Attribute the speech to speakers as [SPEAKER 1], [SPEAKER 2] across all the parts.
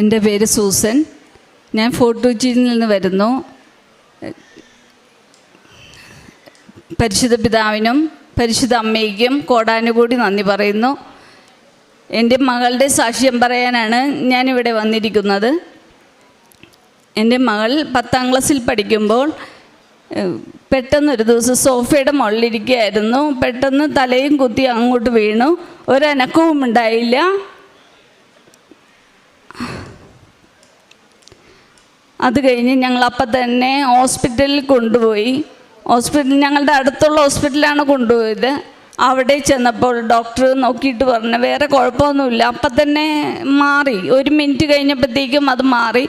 [SPEAKER 1] എന്റെ പേര് സൂസൻ. ഞാൻ ഫോർട്ട് കൊച്ചിയിൽ നിന്ന് വരുന്നു. പരിശുദ്ധ പിതാവിനും പരിശുദ്ധ അമ്മയ്ക്കും കോടാനുകൂടി നന്ദി പറയുന്നു. എന്റെ മകളുടെ സാക്ഷ്യം പറയാനാണ് ഞാനിവിടെ വന്നിരിക്കുന്നത്. എന്റെ മകൾ പത്താം ക്ലാസ്സിൽ പഠിക്കുമ്പോൾ പെട്ടെന്നൊരു ദിവസം സോഫയുടെ മുകളിലിരിക്കുകയായിരുന്നു. പെട്ടെന്ന് തലയും കുത്തി അങ്ങോട്ട് വീണു. ഒരനക്കവും ഉണ്ടായില്ല അത് കഴിഞ്ഞ് ഞങ്ങൾ അപ്പം തന്നെ ഹോസ്പിറ്റലിൽ കൊണ്ടുപോയി. ഹോസ്പിറ്റൽ ഞങ്ങളുടെ അടുത്തുള്ള ഹോസ്പിറ്റലാണ് കൊണ്ടുപോയത്. അവിടെ ചെന്നപ്പോൾ ഡോക്ടർ നോക്കിയിട്ട് പറഞ്ഞു വേറെ കുഴപ്പമൊന്നുമില്ല. അപ്പം തന്നെ മാറി. ഒരു മിനിറ്റ് കഴിഞ്ഞപ്പോഴത്തേക്കും അത് മാറി.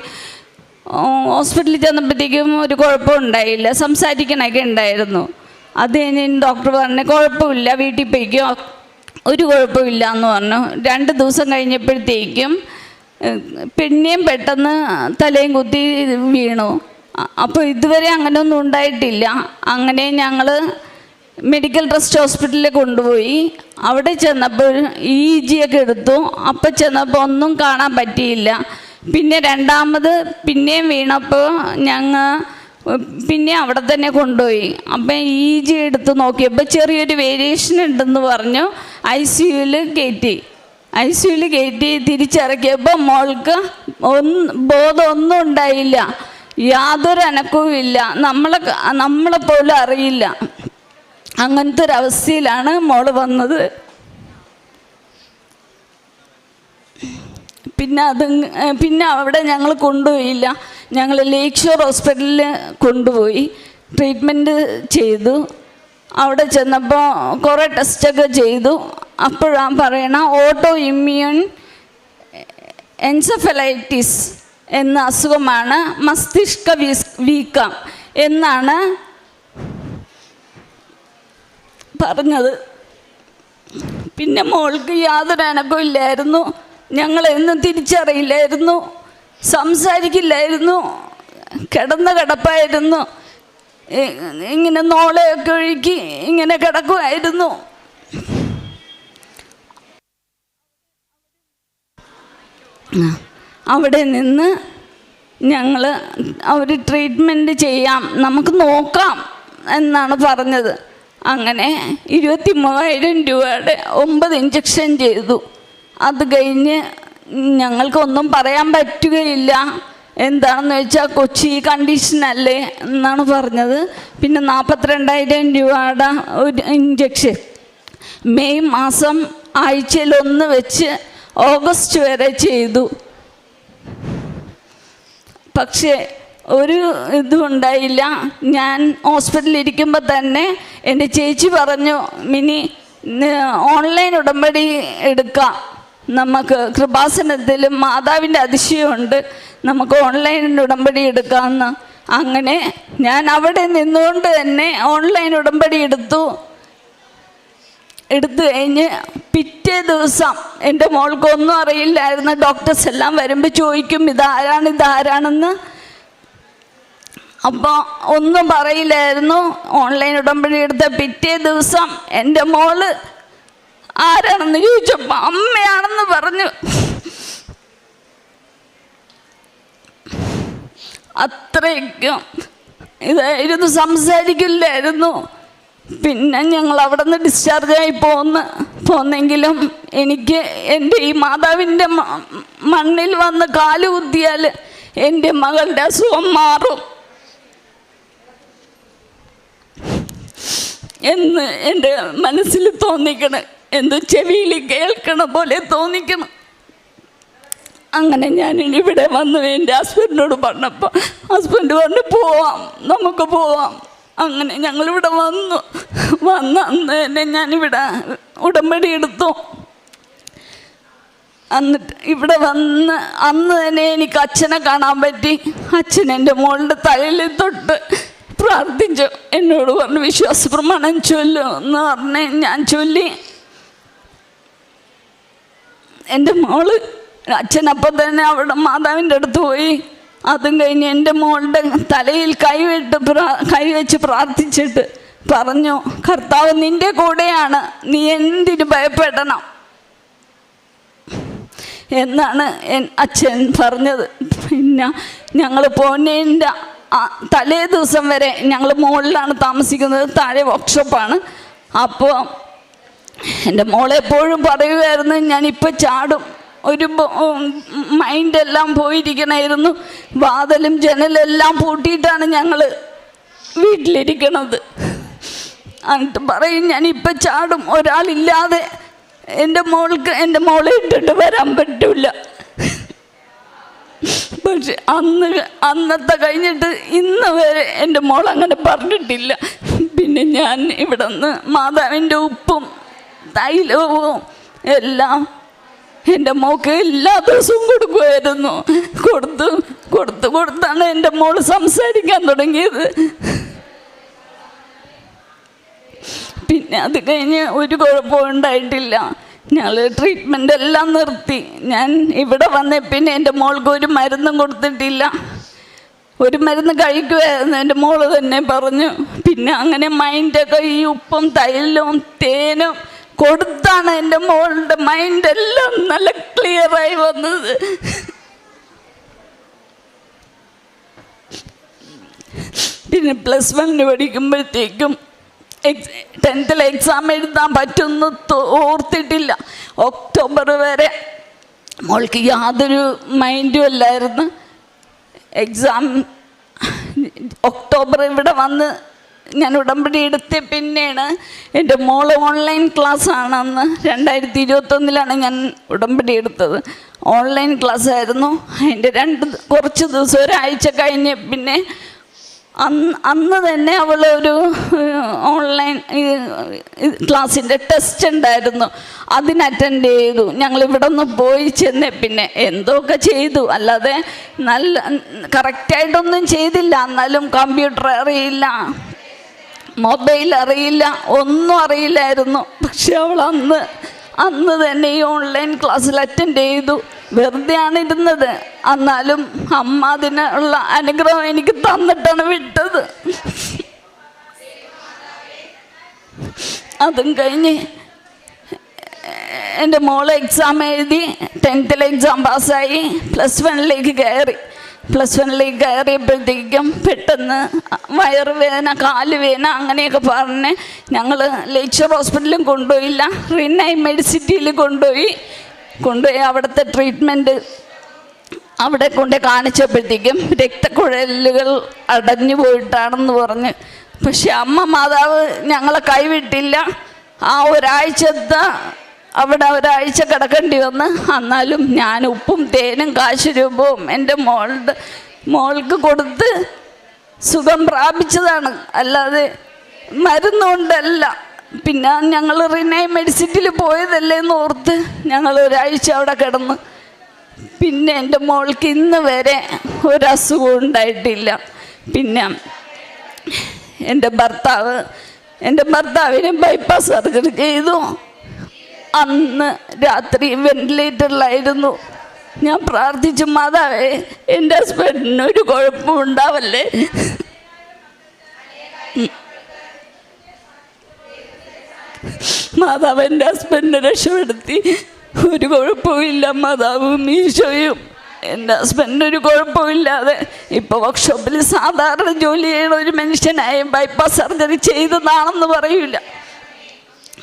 [SPEAKER 1] ഹോസ്പിറ്റലിൽ ചെന്നപ്പോഴത്തേക്കും ഒരു കുഴപ്പം ഉണ്ടായില്ല. സംസാരിക്കണമൊക്കെ ഉണ്ടായിരുന്നു. അത് കഴിഞ്ഞ് ഡോക്ടർ പറഞ്ഞു കുഴപ്പമില്ല വീട്ടിൽ പോയിക്കോ. ഒരു കുഴപ്പമില്ല എന്ന് പറഞ്ഞു. രണ്ട് ദിവസം കഴിഞ്ഞപ്പോഴത്തേക്കും പിന്നെയും പെട്ടെന്ന് തലയും കുത്തി വീണു. അപ്പോൾ ഇതുവരെ അങ്ങനെയൊന്നും ഉണ്ടായിട്ടില്ല. അങ്ങനെ ഞങ്ങൾ മെഡിക്കൽ ട്രസ്റ്റ് ഹോസ്പിറ്റലിൽ കൊണ്ടുപോയി. അവിടെ ചെന്നപ്പോൾ ഇ ജി ഒക്കെ എടുത്തു. അപ്പോൾ ചെന്നപ്പോൾ ഒന്നും കാണാൻ പറ്റിയില്ല. പിന്നെ രണ്ടാമത് പിന്നെയും വീണപ്പോൾ ഞങ്ങൾ പിന്നെ അവിടെ തന്നെ കൊണ്ടുപോയി. അപ്പം ഇ ജി എടുത്ത് നോക്കിയപ്പോൾ ചെറിയൊരു വേരിയേഷൻ ഉണ്ടെന്ന് പറഞ്ഞു. ഐ സി യുവിൽ കയറ്റി ഐ സി യുവിൽ കയറ്റി തിരിച്ചിറക്കിയപ്പോൾ മോൾക്ക് ഒന്ന് ബോധമൊന്നും ഉണ്ടായില്ല. യാതൊരു അനക്കവും ഇല്ല നമ്മളെ നമ്മളെ പോലും അറിയില്ല. അങ്ങനത്തെ ഒരു അവസ്ഥയിലാണ് മോൾ വന്നത്. പിന്നെ അത് പിന്നെ അവിടെ ഞങ്ങൾ കൊണ്ടുപോയില്ല. ഞങ്ങൾ ലേക്ക് ഷോർ ഹോസ്പിറ്റലിൽ കൊണ്ടുപോയി. ട്രീറ്റ്മെന്റ് ചെയ്തു. അവിടെ ചെന്നപ്പോൾ കുറേ ടെസ്റ്റൊക്കെ ചെയ്തു. അപ്പോഴാണ് പറയണ ഓട്ടോ ഇമ്മ്യൂൺ എൻസഫലൈറ്റിസ് എന്ന അസുഖമാണ് മസ്തിഷ്ക വീക്കം എന്നാണ് പറഞ്ഞത്. പിന്നെ മോൾക്ക് യാതൊരു അനക്കവും ഇല്ലായിരുന്നു. ഞങ്ങളെന്നും തിരിച്ചറിയില്ലായിരുന്നു. സംസാരിക്കില്ലായിരുന്നു. കിടന്ന കിടപ്പായിരുന്നു. ഇങ്ങനെ നോളയൊക്കെ ഒഴുക്കി ഇങ്ങനെ കിടക്കുമായിരുന്നു അവിടെ നിന്ന് ഞങ്ങൾ അവർ ട്രീറ്റ്മെന്റ് ചെയ്യാം. നമുക്ക് നോക്കാം എന്നാണ് പറഞ്ഞത്. അങ്ങനെ ഇരുപത്തി മൂവായിരം രൂപയുടെ ഒമ്പത് ഇഞ്ചക്ഷൻ ചെയ്തു. അത് കഴിഞ്ഞ് ഞങ്ങൾക്കൊന്നും പറയാൻ പറ്റുകയില്ല. എന്താണെന്ന് വെച്ചാൽ കൊച്ചി കണ്ടീഷനല്ലേ എന്നാണ് പറഞ്ഞത്. പിന്നെ നാൽപ്പത്തിരണ്ടായിരം രൂപയുടെ ഒരു ഇഞ്ചക്ഷൻ മെയ് മാസം ആഴ്ചയിൽ ഒന്ന് വെച്ച് ഓഗസ്റ്റ് വരെ ചെയ്തു. പക്ഷേ ഒരു ഇതും ഉണ്ടായില്ല. ഞാൻ ഹോസ്പിറ്റലിൽ ഇരിക്കുമ്പോൾ തന്നെ എന്റെ ചേച്ചി പറഞ്ഞു മിനി ഓൺലൈൻ ഉടമ്പടി എടുക്കാം. നമുക്ക് കൃപാസനത്തിലും മാതാവിന്റെ അതിശയമുണ്ട് നമുക്ക് ഓൺലൈൻ ഉടമ്പടി എടുക്കാമെന്ന് അങ്ങനെ ഞാൻ അവിടെ നിന്നുകൊണ്ട് തന്നെ ഓൺലൈൻ ഉടമ്പടി എടുത്തു. എടുത്തു കഴിഞ്ഞ് പിറ്റേ ദിവസം എന്റെ മോൾക്ക് ഒന്നും അറിയില്ലായിരുന്നു. ഡോക്ടേഴ്സ് എല്ലാം വരുമ്പോൾ ചോദിക്കും ഇതാരാണ് ഇതാരാണെന്ന്? അപ്പോൾ ഒന്നും പറയില്ലായിരുന്നു. ഓൺലൈൻ ഉടമ്പടി എടുത്ത പിറ്റേ ദിവസം എന്റെ മോൾ ആരാണെന്ന് ചോദിച്ചപ്പോൾ അമ്മയാണെന്ന് പറഞ്ഞു. അത്രയ്ക്കും ഇതായിരുന്നു സംസാരിക്കില്ലായിരുന്നു. പിന്നെ ഞങ്ങൾ അവിടെ നിന്ന് ഡിസ്ചാർജായി പോന്ന് പോന്നെങ്കിലും എനിക്ക് എന്റെ ഈ മാതാവിന്റെ മണ്ണിൽ വന്ന് കാൽ കുത്തിയാൽ എന്റെ മകളുടെ അസുഖം മാറും. എന്ന് എന്റെ മനസ്സിൽ തോന്നിക്കണം. എന്ത് ചെവിയിൽ കേൾക്കണ പോലെ തോന്നിക്കണം. അങ്ങനെ ഞാൻ ഇവിടെ വന്നു എന്റെ ഹസ്ബൻഡിനോട് പറഞ്ഞപ്പോൾ ഹസ്ബൻഡ് പറഞ്ഞു പോവാം നമുക്ക് പോവാം. അങ്ങനെ ഞങ്ങളിവിടെ വന്നു. വന്ന അന്ന് തന്നെ ഞാനിവിടെ ഉടമ്പടി എടുത്തു. എന്നിട്ട് ഇവിടെ വന്ന് അന്ന് തന്നെ എനിക്ക് അച്ഛനെ കാണാൻ പറ്റി. അച്ഛൻ എന്റെ മോളുടെ തലയിൽ തൊട്ട് പ്രാർത്ഥിച്ചു. എന്നോട് പറഞ്ഞു വിശ്വാസ പ്രമാണം ചൊല്ലു എന്ന് പറഞ്ഞ് ഞാൻ ചൊല്ലി. എന്റെ മോൾ അച്ഛനപ്പം തന്നെ അവിടെ മാതാവിന്റെ അടുത്ത് പോയി. അതും കഴിഞ്ഞ് എന്റെ മോളുടെ തലയിൽ കൈവിട്ട് കൈവച്ച് പ്രാർത്ഥിച്ചിട്ട് പറഞ്ഞു കർത്താവ് നിന്റെ കൂടെയാണ്. നീ എന്തിനു ഭയപ്പെടണം? എന്നാണ് അച്ഛൻ പറഞ്ഞത്. പിന്നെ ഞങ്ങൾ പോന്നേന്റെ തലേ ദിവസം വരെ ഞങ്ങൾ മുകളിലാണ് താമസിക്കുന്നത്. താഴെ വർക്ക്ഷോപ്പാണ്. അപ്പോൾ എന്റെ മോളെപ്പോഴും പറയുമായിരുന്നു ഞാനിപ്പോൾ ചാടും. ഒരു മൈൻഡ് എല്ലാം പോയിരിക്കണമായിരുന്നു വാതലും ജനലെല്ലാം പൂട്ടിയിട്ടാണ് ഞങ്ങൾ വീട്ടിലിരിക്കണത്. എന്നിട്ട് പറയും ഞാൻ ഞാനിപ്പോൾ ചാടും. ഒരാളില്ലാതെ എന്റെ മോൾക്ക് എന്റെ മോളെ ഇട്ടിട്ട് വരാൻ പറ്റില്ല പക്ഷെ അന്ന് അന്നത്തെ കഴിഞ്ഞിട്ട് ഇന്ന് വരെ എന്റെ മോൾ അങ്ങനെ പറഞ്ഞിട്ടില്ല. പിന്നെ ഞാൻ ഇവിടെ നിന്ന് മാതാവിന്റെ ഉപ്പും തൈലവും എല്ലാം എന്റെ മോക്ക് എല്ലാ ദിവസവും കൊടുക്കുമായിരുന്നു. കൊടുത്തു കൊടുത്തു കൊടുത്താണ് എന്റെ മോൾ സംസാരിക്കാൻ തുടങ്ങിയത്. പിന്നെ അത് കഴിഞ്ഞ് ഒരു കുഴപ്പവും ഉണ്ടായിട്ടില്ല. ഞങ്ങൾ ട്രീറ്റ്മെന്റ് എല്ലാം നിർത്തി. ഞാൻ ഇവിടെ വന്ന പിന്നെ എന്റെ മോൾക്ക് ഒരു മരുന്നും കൊടുത്തിട്ടില്ല. ഒരു മരുന്ന് കഴിക്കുമായിരുന്നു എന്റെ മോൾ തന്നെ പറഞ്ഞു. പിന്നെ അങ്ങനെ മൈൻഡൊക്കെ ഈ ഉപ്പും തൈലവും തേനും കൊടുത്താണ് എന്റെ മോളുടെ മൈൻഡ് എല്ലാം നല്ല ക്ലിയറായി വന്നത്. പിന്നെ പ്ലസ് വണ്ണിന് പഠിക്കുമ്പോഴത്തേക്കും എക്സ് ടെൻത്തിൽ എക്സാം എഴുതാൻ പറ്റുമെന്ന് ഓർത്തിട്ടില്ല. ഒക്ടോബർ വരെ മോൾക്ക് യാതൊരു മൈൻഡും അല്ലായിരുന്നു. എക്സാം ഒക്ടോബർ ഇവിടെ വന്ന് ഞാൻ ഉടമ്പടി എടുത്ത പിന്നെയാണ് എന്റെ മോൾ ഓൺലൈൻ ക്ലാസ് ആണെന്ന് രണ്ടായിരത്തി ഇരുപത്തൊന്നിലാണ് ഞാൻ ഉടമ്പടി എടുത്തത്. ഓൺലൈൻ ക്ലാസ് ആയിരുന്നു അതിന്റെ രണ്ട് കുറച്ച് ദിവസം ഒരാഴ്ച കഴിഞ്ഞ് പിന്നെ അന്ന് അന്ന് തന്നെ അവൾ ഒരു ഓൺലൈൻ ക്ലാസ്സിന്റെ ടെസ്റ്റ് ഉണ്ടായിരുന്നു. അതിന് അറ്റൻഡ് ചെയ്തു. ഞങ്ങൾ ഇവിടെ നിന്ന് പോയി ചെന്ന് പിന്നെ എന്തൊക്കെ ചെയ്തു. അല്ലാതെ നല്ല കറക്റ്റായിട്ടൊന്നും ചെയ്തില്ല. എന്നാലും കമ്പ്യൂട്ടർ അറിയില്ല. മൊബൈൽ അറിയില്ല ഒന്നും അറിയില്ലായിരുന്നു. പക്ഷെ അവൾ അന്ന് അന്ന് തന്നെ ഈ ഓൺലൈൻ ക്ലാസ്സിൽ അറ്റൻഡ് ചെയ്തു. വെറുതെയാണ് ഇരുന്നത്. എന്നാലും അമ്മ അതിനുള്ള അനുഗ്രഹം എനിക്ക് തന്നിട്ടാണ് വിട്ടത്. അതും കഴിഞ്ഞ് എന്റെ മോൾ എക്സാം എഴുതി ടെൻത്തിലെ എക്സാം പാസ്സായി പ്ലസ് വണ്ണിലേക്ക് കയറി. പ്ലസ് വണ്ണിലേക്ക് കയറിയപ്പോഴത്തേക്കും പെട്ടെന്ന് വയറുവേദന കാലുവേദന അങ്ങനെയൊക്കെ പറഞ്ഞ് ഞങ്ങൾ ലേച്ചർ ഹോസ്പിറ്റലിലും കൊണ്ടുപോയില്ല. റിനൈ മെഡിസിറ്റിയിൽ കൊണ്ടുപോയി. കൊണ്ടുപോയി അവിടുത്തെ ട്രീറ്റ്മെന്റ് അവിടെ കൊണ്ട് കാണിച്ചപ്പോഴത്തേക്കും രക്തക്കുഴലുകൾ അടഞ്ഞു പോയിട്ടാണെന്ന് പറഞ്ഞ്. പക്ഷെ അമ്മ മാതാവ് ഞങ്ങളെ കൈവിട്ടില്ല. ആ ഒരാഴ്ചത്തെ അവിടെ ഒരാഴ്ച കിടക്കേണ്ടി വന്ന് എന്നാലും ഞാൻ ഉപ്പും തേനും കാശ് രൂപവും എന്റെ മോളുടെ മോൾക്ക് കൊടുത്ത് സുഖം പ്രാപിച്ചതാണ്. അല്ലാതെ മരുന്നുകൊണ്ടല്ല. പിന്നെ ഞങ്ങൾ റിനൈ മെഡിസിറ്റിൽ പോയതല്ലേ എന്ന് ഓർത്ത് ഞങ്ങൾ ഒരാഴ്ച അവിടെ കിടന്ന്. പിന്നെ എന്റെ മോൾക്ക് ഇന്ന് വരെ ഒരസുഖവും ഉണ്ടായിട്ടില്ല. പിന്നെ എന്റെ ഭർത്താവ് എന്റെ ഭർത്താവിന് ബൈപ്പാസ് സർജറി ചെയ്തു. അന്ന് രാത്രി വെന്റിലേറ്ററിലായിരുന്നു. ഞാൻ പ്രാർത്ഥിച്ചു മാതാവേ എന്റെ ഹസ്ബൻഡിന് ഒരു കുഴപ്പം ഉണ്ടാവല്ലേ? മാതാവ് എന്റെ ഹസ്ബൻഡിനെ രക്ഷപ്പെടുത്തി. ഒരു കുഴപ്പമില്ല മാതാവും ഈശോയും. എന്റെ ഹസ്ബൻഡിന് ഒരു കുഴപ്പമില്ലാതെ ഇപ്പോൾ വർക്ക്ഷോപ്പിൽ സാധാരണ ജോലി ചെയ്യണ ഒരു മനുഷ്യനായ ബൈപ്പാസ് സർജറി ചെയ്തതാണെന്ന് പറയൂല.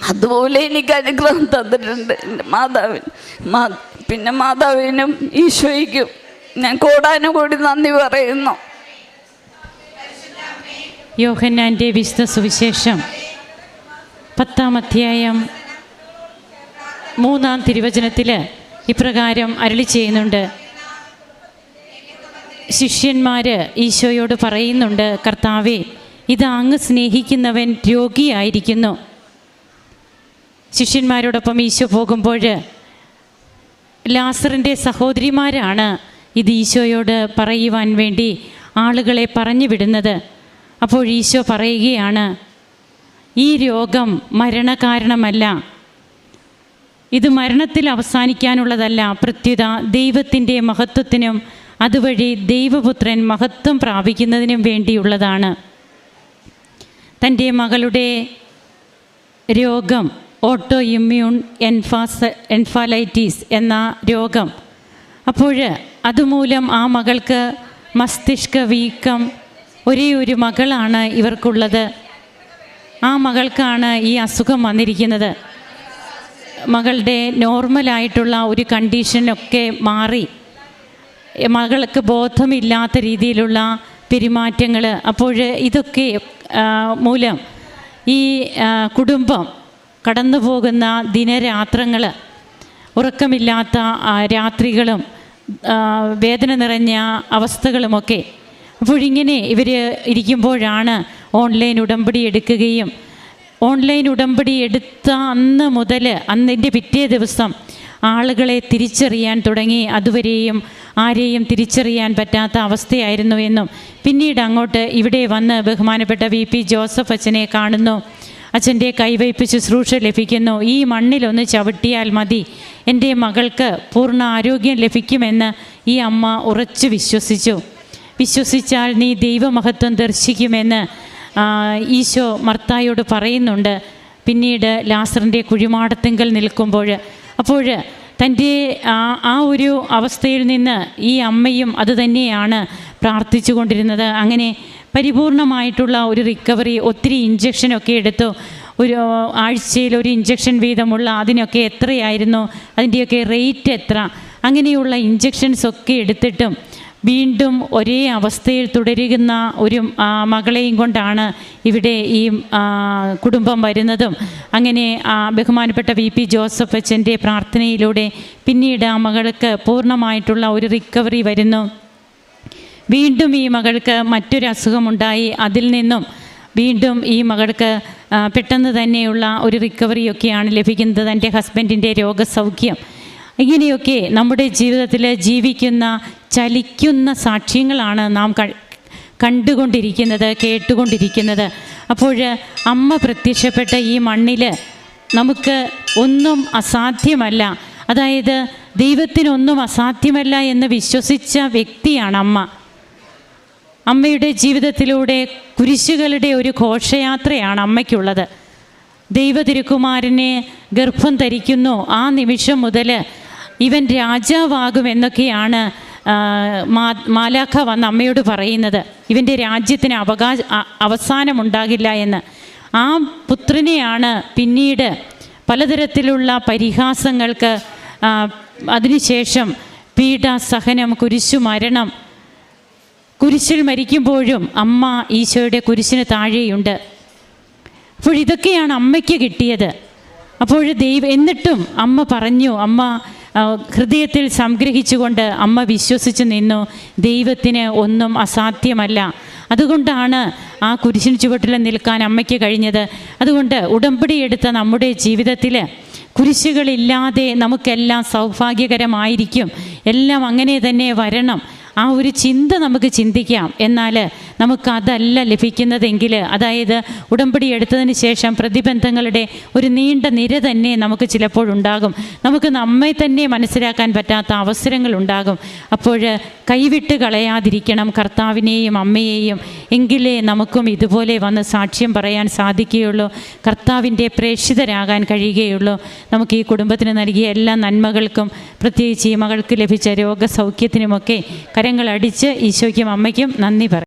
[SPEAKER 1] അതുപോലെ എനിക്ക് അനുഗ്രഹം തന്നിട്ടുണ്ട് എന്റെ മാതാവിന്. മാ പിന്നെ മാതാവിനും ഈശോയ്ക്കും ഞാൻ കോടാനുകൂടി നന്ദി പറയുന്നു.
[SPEAKER 2] യോഹന്നാന്റെ വിശുദ്ധ സുവിശേഷം പത്താം അധ്യായം മൂന്നാം തിരുവചനത്തിൽ ഇപ്രകാരം അരളി ചെയ്യുന്നുണ്ട്. ശിഷ്യന്മാർ ഈശോയോട് പറയുന്നുണ്ട് കർത്താവെ ഇത് അങ്ങ് സ്നേഹിക്കുന്നവൻ രോഗിയായിരിക്കുന്നു. ശിഷ്യന്മാരോടൊപ്പം ഈശോ പോകുമ്പോൾ ലാസറിന്റെ സഹോദരിമാരാണ് ഇത് ഈശോയോട് പറയുവാൻ വേണ്ടി ആളുകളെ പറഞ്ഞു വിടുന്നത്. അപ്പോൾ ഈശോ പറയുകയാണ് ഈ രോഗം മരണകാരണമല്ല. ഇത് മരണത്തിൽ അവസാനിക്കാനുള്ളതല്ല. പ്രത്യുത ദൈവത്തിന്റെ മഹത്വത്തിനും അതുവഴി ദൈവപുത്രൻ മഹത്വം പ്രാപിക്കുന്നതിനും വേണ്ടിയുള്ളതാണ്. തന്റെ മകളുടെ രോഗം ഓട്ടോ ഇമ്മ്യൂൺ എൻഫാസ് എൻഫാലൈറ്റീസ് എന്ന രോഗം. അപ്പോൾ അതുമൂലം ആ മകൾക്ക് മസ്തിഷ്ക വീക്കം ഒരേ ഒരു മകളാണ് ഇവർക്കുള്ളത്. ആ മകൾക്കാണ് ഈ അസുഖം വന്നിരിക്കുന്നത്. മകളുടെ നോർമലായിട്ടുള്ള ഒരു കണ്ടീഷനൊക്കെ മാറി. മകൾക്ക് ബോധമില്ലാത്ത രീതിയിലുള്ള പെരുമാറ്റങ്ങൾ അപ്പോൾ ഇതൊക്കെ മൂലം ഈ കുടുംബം കടന്നു പോകുന്ന ദിനരാത്രങ്ങൾ ഉറക്കമില്ലാത്ത രാത്രികളും വേദന നിറഞ്ഞ അവസ്ഥകളുമൊക്കെ. അപ്പോഴിങ്ങനെ ഇവർ ഇരിക്കുമ്പോഴാണ് ഓൺലൈൻ ഉടമ്പടി എടുക്കുകയും ഓൺലൈൻ ഉടമ്പടി എടുത്ത അന്ന് മുതൽ അന്നിന്റെ പിറ്റേ ദിവസം ആളുകളെ തിരിച്ചറിയാൻ തുടങ്ങി. അതുവരെയും ആരെയും തിരിച്ചറിയാൻ പറ്റാത്ത അവസ്ഥയായിരുന്നു എന്നും പിന്നീട് അങ്ങോട്ട് ഇവിടെ വന്ന് ബഹുമാനപ്പെട്ട വി പി ജോസഫ് അച്ഛനെ കാണുന്നു. അച്ഛന്റെ കൈവയ്പ് ശുശ്രൂഷ ലഭിക്കുന്നു. ഈ മണ്ണിലൊന്ന് ചവിട്ടിയാൽ മതി. എന്റെ മകൾക്ക് പൂർണ ആരോഗ്യം ലഭിക്കുമെന്ന് ഈ അമ്മ ഉറച്ചു വിശ്വസിച്ചു. വിശ്വസിച്ചാൽ നീ ദൈവമഹത്വം ദർശിക്കുമെന്ന് ഈശോ മർത്തായോട് പറയുന്നുണ്ട്. പിന്നീട് ലാസറിന്റെ കുഴിമാടത്തിങ്കൽ നിൽക്കുമ്പോൾ അപ്പോൾ തന്റെ ആ ആ ഒരു അവസ്ഥയിൽ നിന്ന് ഈ അമ്മയും അതുതന്നെയാണ് പ്രാർത്ഥിച്ചു കൊണ്ടിരുന്നത് അങ്ങനെ പരിപൂർണമായിട്ടുള്ള ഒരു റിക്കവറി ഒത്തിരി ഇഞ്ചക്ഷനൊക്കെ എടുത്തു. ഒരു ആഴ്ചയിൽ ഒരു ഇഞ്ചക്ഷൻ വീതമുള്ള അതിനൊക്കെ എത്രയായിരുന്നു? അതിന്റെയൊക്കെ റേറ്റ് എത്ര? അങ്ങനെയുള്ള ഇഞ്ചക്ഷൻസ് ഒക്കെ എടുത്തിട്ടും വീണ്ടും ഒരേ അവസ്ഥയിൽ തുടരുന്ന ഒരു മകളെയും കൊണ്ടാണ് ഇവിടെ ഈ കുടുംബം വരുന്നതും. അങ്ങനെ ബഹുമാനപ്പെട്ട വി പി ജോസഫ് അച്ഛന്റെ പ്രാർത്ഥനയിലൂടെ പിന്നീട് ആ മകൾക്ക് പൂർണമായിട്ടുള്ള ഒരു റിക്കവറി വരുന്നു. വീണ്ടും ഈ മകൾക്ക് മറ്റൊരു അസുഖമുണ്ടായി. അതിൽ നിന്നും വീണ്ടും ഈ മകൾക്ക് പെട്ടെന്ന് തന്നെയുള്ള ഒരു റിക്കവറിയൊക്കെയാണ് ലഭിക്കുന്നത്. തന്റെ ഹസ്ബൻഡിന്റെ രോഗസൗഖ്യം. ഇങ്ങനെയൊക്കെ നമ്മുടെ ജീവിതത്തിൽ ജീവിക്കുന്ന ചലിക്കുന്ന സാക്ഷ്യങ്ങളാണ് നാം കണ്ടുകൊണ്ടിരിക്കുന്നത് കേട്ടുകൊണ്ടിരിക്കുന്നത്. അപ്പോൾ അമ്മ പ്രത്യക്ഷപ്പെട്ട ഈ മണ്ണിൽ നമുക്ക് ഒന്നും അസാധ്യമല്ല. അതായത് ദൈവത്തിനൊന്നും അസാധ്യമല്ല എന്ന് വിശ്വസിച്ച വ്യക്തിയാണ് അമ്മ. അമ്മയുടെ ജീവിതത്തിലൂടെ കുരിശുകളുടെ ഒരു ഘോഷയാത്രയാണ് അമ്മയ്ക്കുള്ളത്. ദൈവതിരുക്കുമാരനെ ഗർഭം ധരിക്കുന്നു. ആ നിമിഷം മുതൽ ഇവൻ രാജാവാകും എന്നൊക്കെയാണ് മാലാഖ വന്ന് അമ്മയോട് പറയുന്നത്. ഇവന്റെ രാജ്യത്തിന് അവകാശ അവസാനമുണ്ടാകില്ല എന്ന്. ആ പുത്രനെയാണ് പിന്നീട് പലതരത്തിലുള്ള പരിഹാസങ്ങൾക്ക് അതിനുശേഷം പീഡ സഹനം കുരിശു മരണം കുരിശിൽ മരിക്കുമ്പോഴും അമ്മ ഈശോയുടെ കുരിശിന് താഴെയുണ്ട്. അപ്പോൾ ഇതൊക്കെയാണ് അമ്മയ്ക്ക് കിട്ടിയത്. അപ്പോൾ ദൈവം എന്നിട്ടും അമ്മ പറഞ്ഞു അമ്മ ഹൃദയത്തിൽ സംഗ്രഹിച്ചുകൊണ്ട് അമ്മ വിശ്വസിച്ച് നിന്നു ദൈവത്തിന് ഒന്നും അസാധ്യമല്ല. അതുകൊണ്ടാണ് ആ കുരിശിന് ചുവട്ടിൽ നിൽക്കാൻ അമ്മയ്ക്ക് കഴിഞ്ഞത്. അതുകൊണ്ട് ഉടമ്പടി എടുത്ത നമ്മുടെ ജീവിതത്തിൽ കുരിശുകളില്ലാതെ നമുക്കെല്ലാം സൗഭാഗ്യകരമായിരിക്കും. എല്ലാം അങ്ങനെ തന്നെ വരണം. ആ ഒരു ചിന്ത നമുക്ക് ചിന്തിക്കാം. എന്നാൽ നമുക്കതല്ല ലഭിക്കുന്നതെങ്കിൽ അതായത് ഉടമ്പടി എടുത്തതിന് ശേഷം പ്രതിബന്ധങ്ങളുടെ ഒരു നീണ്ട നിര തന്നെ നമുക്ക് ചിലപ്പോഴുണ്ടാകും നമുക്ക് നമ്മെ തന്നെ മനസ്സിലാക്കാൻ പറ്റാത്ത അവസരങ്ങളുണ്ടാകും അപ്പോൾ കൈവിട്ട് കളയാതിരിക്കണം. കർത്താവിനെയും അമ്മയെയും എങ്കിലേ നമുക്കും ഇതുപോലെ വന്ന് സാക്ഷ്യം പറയാൻ സാധിക്കുകയുള്ളൂ. കർത്താവിന്റെ പ്രേക്ഷിതരാകാൻ കഴിയുകയുള്ളൂ. നമുക്ക് ഈ കുടുംബത്തിന് നൽകിയ എല്ലാ നന്മകൾക്കും പ്രത്യേകിച്ച് ഈ മകൾക്ക് ലഭിച്ച രോഗസൗഖ്യത്തിനുമൊക്കെ കരങ്ങളടിച്ച് ഈശോയ്ക്കും അമ്മയ്ക്കും നന്ദി പറയും